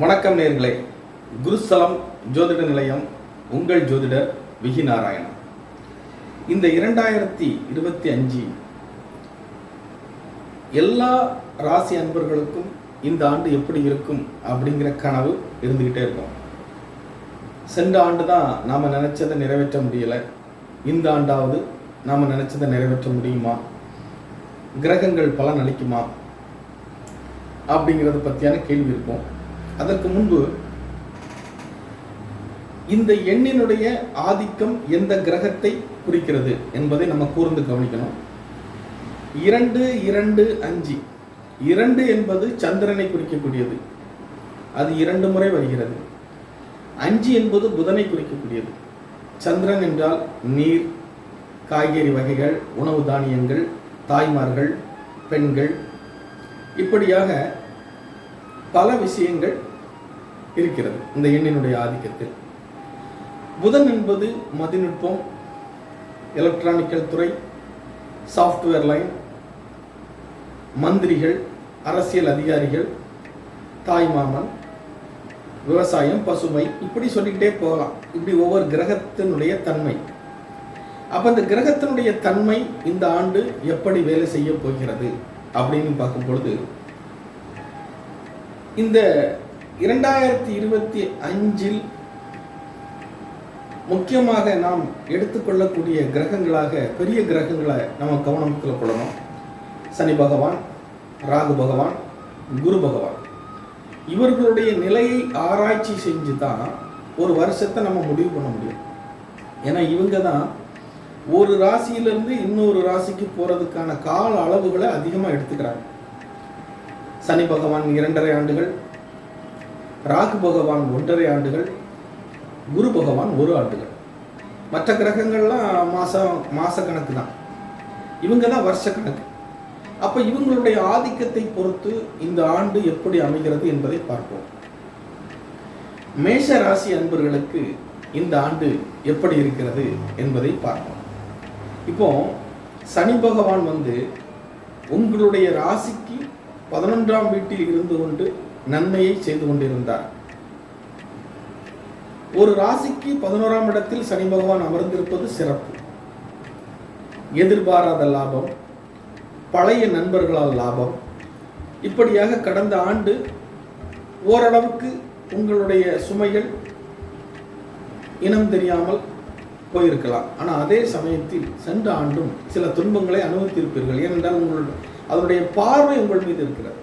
வணக்கம் நேர்களே. குருஸ்தலம் ஜோதிட நிலையம் உங்கள் ஜோதிடர் விகி நாராயணன். இந்த இரண்டாயிரத்தி இருபத்தி அஞ்சு எல்லா ராசி அன்பர்களுக்கும் இந்த ஆண்டு எப்படி இருக்கும் அப்படிங்கிற கனவு இருந்துக்கிட்டே இருக்கும். சென்ற ஆண்டு தான் நாம் நினச்சதை நிறைவேற்ற முடியலை. இந்த ஆண்டாவது நாம் நினச்சதை நிறைவேற்ற முடியுமா? கிரகங்கள் பலன் அளிக்குமா? அப்படிங்கிறத பற்றியான கேள்வி இருக்கும். அதற்கு முன்பு இந்த எண்ணினுடைய ஆதிக்கம் எந்த கிரகத்தை குறிக்கிறது என்பதை நம்ம கூர்ந்து கவனிக்கணும். இரண்டு இரண்டு அஞ்சு. இரண்டு என்பது சந்திரனை குறிக்கக்கூடியது. அது இரண்டு முறை வருகிறது. அஞ்சு என்பது புதனை குறிக்கக்கூடியது. சந்திரன் என்றால் நீர் காய்கறி வகைகள் உணவு தானியங்கள் தாய்மார்கள் பெண்கள். இப்படியாக பல விஷயங்கள் இருக்கிறது இந்த எண்ணினுடைய ஆதிக்கத்தில். புதன் என்பது மதிநுட்பம் எலக்ட்ரானிக்கல் துறை சாஃப்ட்வேர் லைன் மந்திரிகள் அரசியல் அதிகாரிகள் தாய்மாமன் விவசாயம் பசுமை இப்படி சொல்லிக்கிட்டே போகலாம். இப்படி ஒவ்வொரு கிரகத்தினுடைய தன்மை. அப்போ இந்த கிரகத்தினுடைய தன்மை இந்த ஆண்டு எப்படி வேலை செய்ய போகிறது அப்படின்னு பார்க்கும் பொழுது இந்த இரண்டாயிரத்தி இருபத்தி அஞ்சில் முக்கியமாக நாம் எடுத்துக்கொள்ளக்கூடிய கிரகங்களாக பெரிய கிரகங்களை நம்ம கவனத்தில் கொள்ளணும். சனி பகவான் ராகு பகவான் குரு பகவான். இவர்களுடைய நிலையை ஆராய்ச்சி செஞ்சு தான் ஒரு வருஷத்தை நம்ம முடிவு பண்ண முடியும். ஏன்னா இவங்க தான் ஒரு ராசியிலிருந்து இன்னொரு ராசிக்கு போகிறதுக்கான கால அளவுகளை அதிகமாக எடுத்துக்கிறாங்க. சனி பகவான் இரண்டரை ஆண்டுகள் ராகு பகவான் ஒன்றரை ஆண்டுகள் குரு பகவான் ஒரு ஆண்டுகள். மற்ற கிரகங்கள்லாம் மாதம் மாத கணக்கு தான் இவங்க தான் வருஷ கணக்கு அப்போ இவங்களுடைய ஆதிக்கத்தை பொறுத்து இந்த ஆண்டு எப்படி அமைகிறது என்பதை பார்ப்போம். மேஷ ராசி அன்பர்களுக்கு இந்த ஆண்டு எப்படி இருக்கிறது என்பதை பார்ப்போம். இப்போ சனி பகவான் வந்து உங்களுடைய ராசிக்கு பதினொன்றாம் வீட்டில் இருந்து கொண்டு நன்மையை செய்து கொண்டிருந்தார். ஒரு ராசிக்கு பதினோராம் இடத்தில் சனி பகவான் அமர்ந்திருப்பது சிறப்பு. எதிர்பாராத லாபம் பழைய நண்பர்களால் லாபம். இப்படியாக கடந்த ஆண்டு ஓரளவுக்கு உங்களுடைய சுமைகள் இனம் தெரியாமல் போயிருக்கலாம். ஆனால் அதே சமயத்தில் சென்ற ஆண்டும் சில துன்பங்களை அனுபவித்திருப்பீர்கள். ஏனென்றால் உங்களுடைய அதனுடைய பார்வை உங்கள் மீது இருக்கிறது.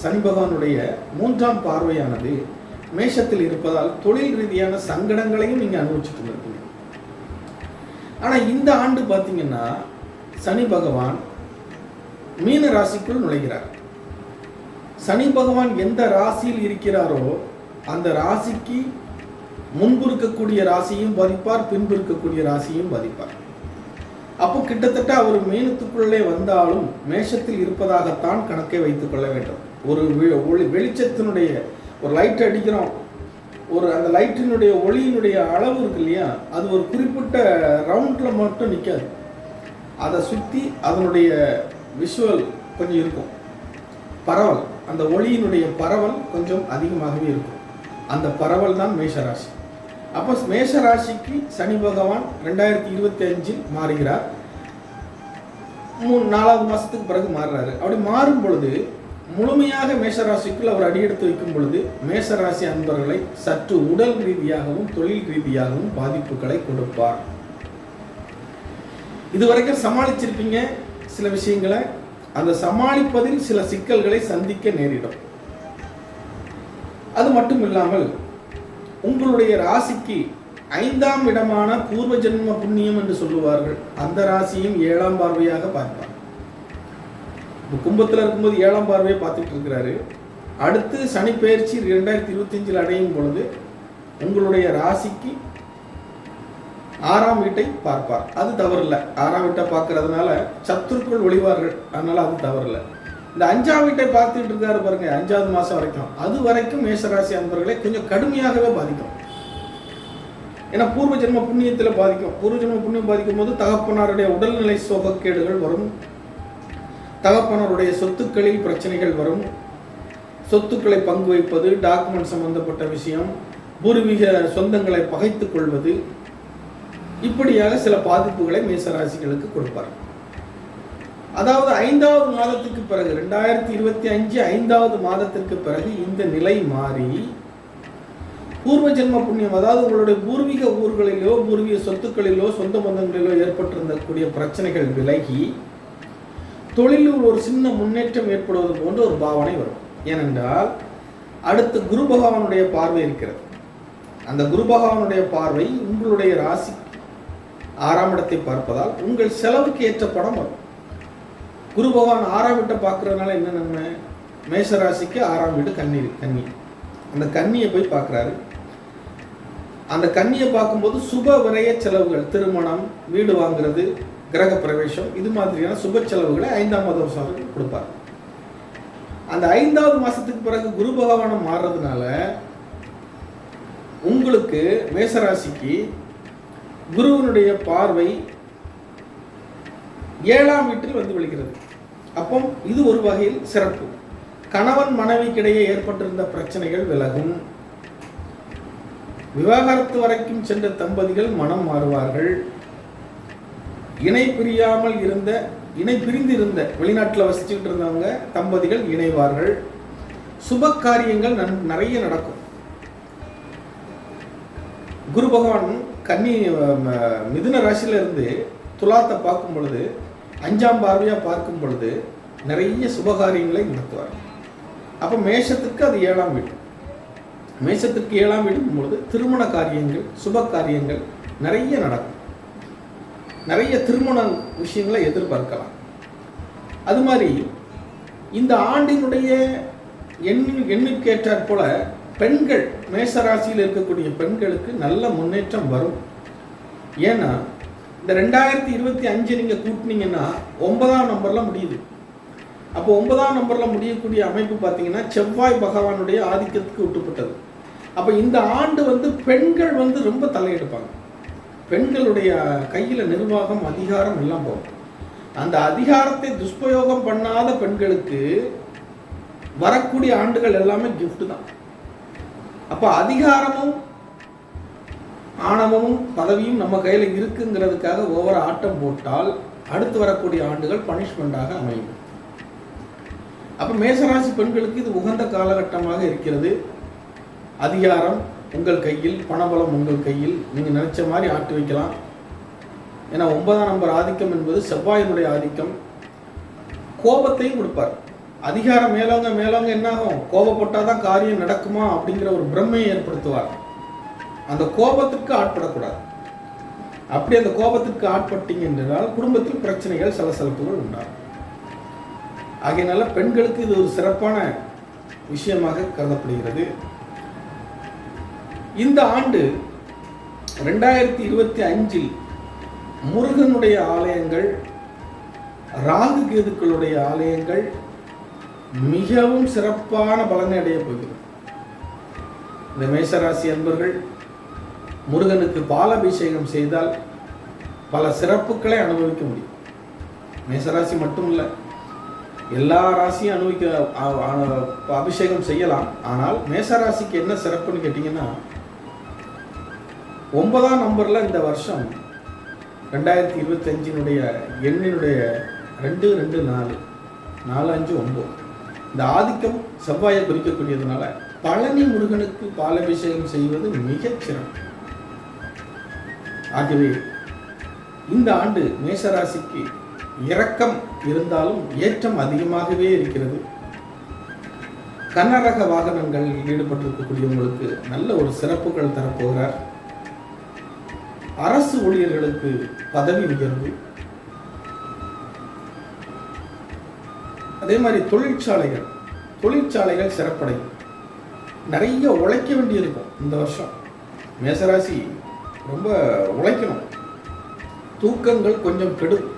சனி பகவானுடைய மூன்றாம் பார்வையானது மேஷத்தில் இருப்பதால் தொழில் ரீதியான சங்கடங்களையும் நீங்கள் அனுபவிச்சுட்டு இருக்கீங்க ஆனால் இந்த ஆண்டு பார்த்தீங்கன்னா சனி பகவான் மீன ராசிக்குள் நுழைகிறார். சனி பகவான் எந்த ராசியில் இருக்கிறாரோ அந்த ராசிக்கு முன்பு இருக்கக்கூடிய ராசியும் பாதிப்பார் பின்பு இருக்கக்கூடிய ராசியும் பாதிப்பார். அப்போ கிட்டத்தட்ட அவர் மீனத்துக்குள்ளே வந்தாலும் மேஷத்தில் இருப்பதாகத்தான் கணக்கை வைத்துக் கொள்ள வேண்டும். ஒரு ஒளி வெளிச்சத்தினுடைய ஒரு லைட் அடிக்கிறோம். ஒரு அந்த லைட்டினுடைய ஒளியினுடைய அளவு இருக்கு இல்லையா? அது ஒரு குறிப்பிட்ட ரவுண்டில் மட்டும் நிற்காது அதை சுற்றி அதனுடைய விஷுவல் கொஞ்சம் இருக்கும். பரவல் அந்த ஒளியினுடைய பரவல் கொஞ்சம் அதிகமாகவே இருக்கும். அந்த பரவல் தான் மேஷராசி. அப்போ மேஷராசிக்கு சனி பகவான் ரெண்டாயிரத்தி இருபத்தி அஞ்சில் மாறுகிறார். மூணு நாலாவது மாதத்துக்கு பிறகு மாறுறாரு. அப்படி மாறும் பொழுது முழுமையாக மேஷராசிக்குள் அவர் அடியெடுத்து வைக்கும் பொழுது மேஷராசி அன்பர்களை சற்று உடல் ரீதியாகவும் தொழில் ரீதியாகவும் பாதிப்புகளை கொடுப்பார். இதுவரைக்கும் சமாளிச்சிருப்பீங்க சில விஷயங்களை. அந்த சமாளிப்பதில் சில சிக்கல்களை சந்திக்க நேரிடும். அது மட்டும் இல்லாமல் உங்களுடைய ராசிக்கு ஐந்தாம் இடமான பூர்வ ஜென்ம புண்ணியம் என்று சொல்லுவார்கள். அந்த ராசியும் ஏழாம் பார்வையாக பார்ப்பார். கும்பத்தில் இருக்கும்போது ஏழாம் பார்வையை பார்த்துட்டு இருக்கிறாரு. அடுத்து சனி பயிற்சி ரெண்டாயிரத்தி இருபத்தஞ்சில் அடையும் பொழுது உங்களுடைய ராசிக்கு ஆறாம் வீட்டை பார்ப்பார். அது தவறில்லை. ஆறாம் வீட்டை பார்க்கறதுனால சத்துருக்குள் ஒளிவார்கள். அதனால அது தவறில்லை. இந்த அஞ்சாம் வீட்டை பார்த்துட்டு இருக்காரு பாருங்க அஞ்சாவது மாசம் வரைக்கும். அது வரைக்கும் மேஷராசி அன்பர்களை கொஞ்சம் கடுமையாகவே பாதிக்கும். ஏன்னா பூர்வ ஜென்ம புண்ணியத்தில் பாதிக்கும். பூர்வ ஜென்ம புண்ணியம் பாதிக்கும் போது தகப்பனாருடைய உடல்நிலை சோகக்கேடுகள் வரும். தகப்பனருடைய சொத்துக்களில் பிரச்சனைகள் வரும். சொத்துக்களை பங்கு வைப்பது டாக்குமெண்ட் சம்பந்தப்பட்ட விஷயம் பூர்வீக சொந்தங்களை பகைத்துக் கொள்வது. இப்படியாக சில பாதிப்புகளை மேசராசிகளுக்கு கொடுப்பார். அதாவது ஐந்தாவது மாதத்துக்கு பிறகு ரெண்டாயிரத்தி இருபத்தி அஞ்சு ஐந்தாவது மாதத்திற்கு பிறகு இந்த நிலை மாறி பூர்வ ஜென்ம புண்ணியம் அதாவது உங்களுடைய பூர்வீக ஊர்களிலோ பூர்வீக சொத்துக்களிலோ சொந்த பந்தங்களிலோ ஏற்பட்டிருந்தக்கூடிய பிரச்சனைகள் விலகி தொழிலில் ஒரு சின்ன முன்னேற்றம் ஏற்படுவது போன்ற ஒரு பாவனை வரும். ஏனென்றால் அடுத்து குரு பகவானுடைய பார்வை இருக்கிறது. அந்த குரு பகவானுடைய பார்வை உங்களுடைய ராசி ஆறாம் இடத்தை பார்ப்பதால் உங்கள் செலவுக்கு ஏற்ற படம் வரும். குரு பகவான் ஆறாம் வீட்டை பார்க்கறதுனால என்ன நன்மை? மேஷராசிக்கு ஆறாம் வீடு கண்ணீர் கண்ணி அந்த கண்ணியை போய் பார்க்குறாரு. அந்த கண்ணியை பார்க்கும்போது சுப விரைய செலவுகள் திருமணம் வீடு வாங்குறது கிரக பிரவேசம் இது மாதிரியான சுப செலவுகளை ஐந்தாம் மாத வருஷம் கொடுப்பார். அந்த ஐந்தாவது மாசத்துக்கு பிறகு குரு பகவானம் மாறுறதுனால உங்களுக்கு மேசராசிக்கு குருவனுடைய பார்வை ஏழாம் வீட்டில் வந்து விழுகிறது. அப்போ இது ஒரு வகையில் சிறப்பு. கணவன் மனைவிக்கிடையே ஏற்பட்டிருந்த பிரச்சனைகள் விலகும். விவாகரத்து வரைக்கும் சென்ற தம்பதிகள் மனம் மாறுவார்கள். இணை பிரியாமல் இருந்த இணை பிரிந்து இருந்த வெளிநாட்டில் வசிச்சுக்கிட்டு இருந்தவங்க தம்பதிகள் இணைவார்கள். சுப காரியங்கள் நன்- நிறைய நடக்கும். குரு பகவான் கன்னி ம, மிதுன ராசியிலிருந்து துலாத்தை பார்க்கும் பொழுது அஞ்சாம் பார்வையாக பார்க்கும் பொழுது நிறைய சுபகாரியங்களை நடத்துவார். அப்போ மேஷத்துக்கு அது ஏழாம் வீடு. மேஷத்துக்கு ஏழாம் வீடும் பொழுது திருமண காரியங்கள் சுப காரியங்கள் நிறைய நடக்கும். நிறைய திருமண விஷயங்களை எதிர்பார்க்கலாம். அது மாதிரி இந்த ஆண்டினுடைய எண்ணு எண்ணுக்கேற்றாற் போல பெண்கள் மேசராசியில் இருக்கக்கூடிய பெண்களுக்கு நல்ல முன்னேற்றம் வரும். ஏன்னா இந்த ரெண்டாயிரத்தி இருபத்தி அஞ்சு நீங்கள் கூட்டினீங்கன்னா ஒன்பதாம் நம்பரில் முடியுது. அப்போ ஒன்பதாம் நம்பரில் முடியக்கூடிய அமைப்பு பார்த்தீங்கன்னா செவ்வாய் பகவானுடைய ஆதிக்கத்துக்கு விட்டுப்பட்டது அப்போ இந்த ஆண்டு வந்து பெண்கள் வந்து ரொம்ப தலையெடுப்பாங்க. பெண்களுடைய கையில் நிர்வாகம் அதிகாரம் எல்லாம் போகும். அந்த அதிகாரத்தை துஷ்பயோகம் பண்ணாத பெண்களுக்கு வரக்கூடிய ஆண்டுகள் எல்லாமே கிஃப்ட் தான். அப்போ அதிகாரமும் ஆணவமும் பதவியும் நம்ம கையில் இருக்குங்கிறதுக்காக ஒவ்வொரு ஆட்டம் போட்டால் அடுத்து வரக்கூடிய ஆண்டுகள் பனிஷ்மெண்ட்டாக அமையும். அப்போ மேசராசி பெண்களுக்கு இது உகந்த காலகட்டமாக இருக்கிறது. அதிகாரம் உங்கள் கையில் பணபலம் உங்கள் கையில் நீங்கள் நினைச்ச மாதிரி ஆட்டி வைக்கலாம். ஏன்னா ஒன்பதாம் நம்பர் ஆதிக்கம் என்பது செவ்வாயினுடைய ஆதிக்கம். கோபத்தையும் கொடுப்பார். அதிகாரம் மேலவங்க மேலவங்க என்னாகும்? கோபப்பட்டால் தான் காரியம் நடக்குமா? அப்படிங்கிற ஒரு பிரம்மையை ஏற்படுத்துவார். அந்த கோபத்திற்கு ஆட்படக்கூடாது. அப்படி அந்த கோபத்திற்கு ஆட்பட்டீங்க என்றால் குடும்பத்தில் பிரச்சனைகள் சலசலப்புகள் உண்டாகும். ஆகையினால பெண்களுக்கு இது ஒரு சிறப்பான விஷயமாக கருதப்படுகிறது. இந்த ஆண்டு ரெண்டாயிரத்தி இருபத்தி அஞ்சில் முருகனுடைய ஆலயங்கள் ராகு கேதுக்களுடைய ஆலயங்கள் மிகவும் சிறப்பான பலனை அடைய போகிறது. இந்த மேசராசி அன்பர்கள் முருகனுக்கு பாலாபிஷேகம் செய்தால் பல சிறப்புகளை அனுபவிக்க முடியும். மேசராசி மட்டும் இல்லை எல்லா ராசியும் அனுபவிக்க அபிஷேகம் செய்யலாம். ஆனால் மேசராசிக்கு என்ன சிறப்புன்னு கேட்டிங்கன்னா ஒன்பதாம் நம்பரில் இந்த வருஷம் ரெண்டாயிரத்தி இருபத்தஞ்சினுடைய எண்ணினுடைய ரெண்டு ரெண்டு நாலு நாலு அஞ்சு ஒம்பது. இந்த ஆதிக்கம் செவ்வாயை குறிக்கக்கூடியதுனால பழனி முருகனுக்கு பாலபிஷேகம் செய்வது மிகச் சிறப்பு. ஆகவே இந்த ஆண்டு மேஷராசிக்கு இரக்கம் இருந்தாலும் ஏற்றம் அதிகமாகவே இருக்கிறது. கன்னரக வாகனங்களில் ஈடுபட்டிருக்கக்கூடியவங்களுக்கு நல்ல ஒரு சிறப்புகள் தரப்போகிறார். அரசு ஊழியர்களுக்கு பதவி உயர்வு. அதே மாதிரி தொழிற்சாலைகள். தொழிற்சாலைகள் சிறப்படையும் நிறைய உழைக்க வேண்டியிருக்கும் இந்த வருஷம். மேசராசி ரொம்ப உழைக்கணும். தூக்கங்கள் கொஞ்சம் கெடும்.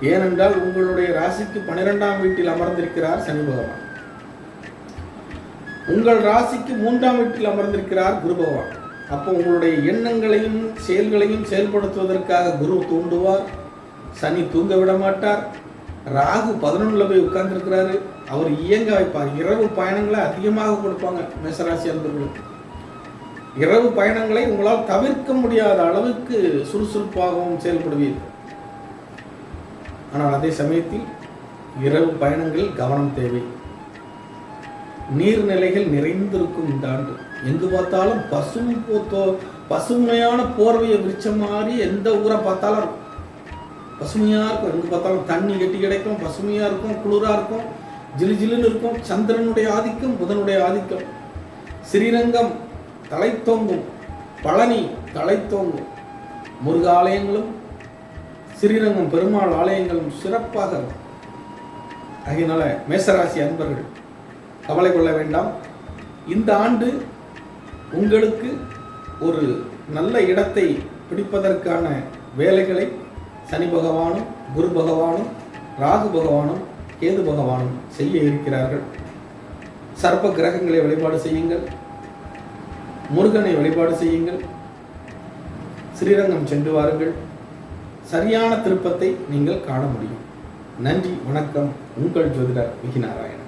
ஏனென்றால் உங்களுடைய ராசிக்கு பன்னிரெண்டாம் வீட்டில் அமர்ந்திருக்கிறார் சனி பகவான். உங்கள் ராசிக்கு மூன்றாம் வீட்டில் அமர்ந்திருக்கிறார் குரு பகவான். அப்போ உங்களுடைய எண்ணங்களையும் செயல்களையும் செயல்படுத்துவதற்காக குரு தூண்டுவார். சனி தூங்க விட மாட்டார் ராகு பதினொன்றில் போய் உட்கார்ந்துருக்கிறாரு. அவர் இயங்க வைப்பார். இரவு பயணங்களை அதிகமாக கொடுப்பாங்க மேசராசி அன்பர்களுக்கு. இரவு பயணங்களை உங்களால் தவிர்க்க முடியாத அளவுக்கு சுறுசுறுப்பாகவும் செயல்படுவீர்கள் ஆனால் அதே சமயத்தில் இரவு பயணங்களில் கவனம் தேவை. நீர்நிலைகள் நிறைந்திருக்கும் இந்த ஆண்டு. எங்கு பார்த்தாலும் பசுமை போத்தோ பசுமையான போர்வையை விரிச்ச மாதிரி எந்த ஊரை பார்த்தாலும் பசுமையாக பசுமையா இருக்கும். எங்கே பார்த்தாலும் தண்ணி கட்டி கிடைக்கும் பசுமையா இருக்கும் குளிரா இருக்கும் ஜிலு ஜிலுன்னு இருக்கும். சந்திரனுடைய ஆதிக்கம் புதனுடைய ஆதிக்கம். ஸ்ரீரங்கம் தலைத்தோங்கும். பழனி தலைத்தோங்கும். முருக ஆலயங்களும் ஸ்ரீரங்கம் பெருமாள் ஆலயங்களும் சிறப்பாக இருக்கும். ஆகையினால மேசராசி அன்பர்கள் கவலை கொள்ள வேண்டாம். இந்த ஆண்டு உங்களுக்கு ஒரு நல்ல இடத்தை பிடிப்பதற்கான வேலைகளை சனி பகவானும் குரு பகவானும் ராகு பகவானும் கேது பகவானும் செய்ய இருக்கிறார்கள். சர்ப்ப கிரகங்களை வழிபாடு செய்யுங்கள். முருகனை வழிபாடு செய்யுங்கள். ஸ்ரீரங்கம் சென்று வாருங்கள். சரியான திருப்பத்தை நீங்கள் காண முடியும். நன்றி வணக்கம். உங்கள் ஜோதிடர் விகிநாராயணன்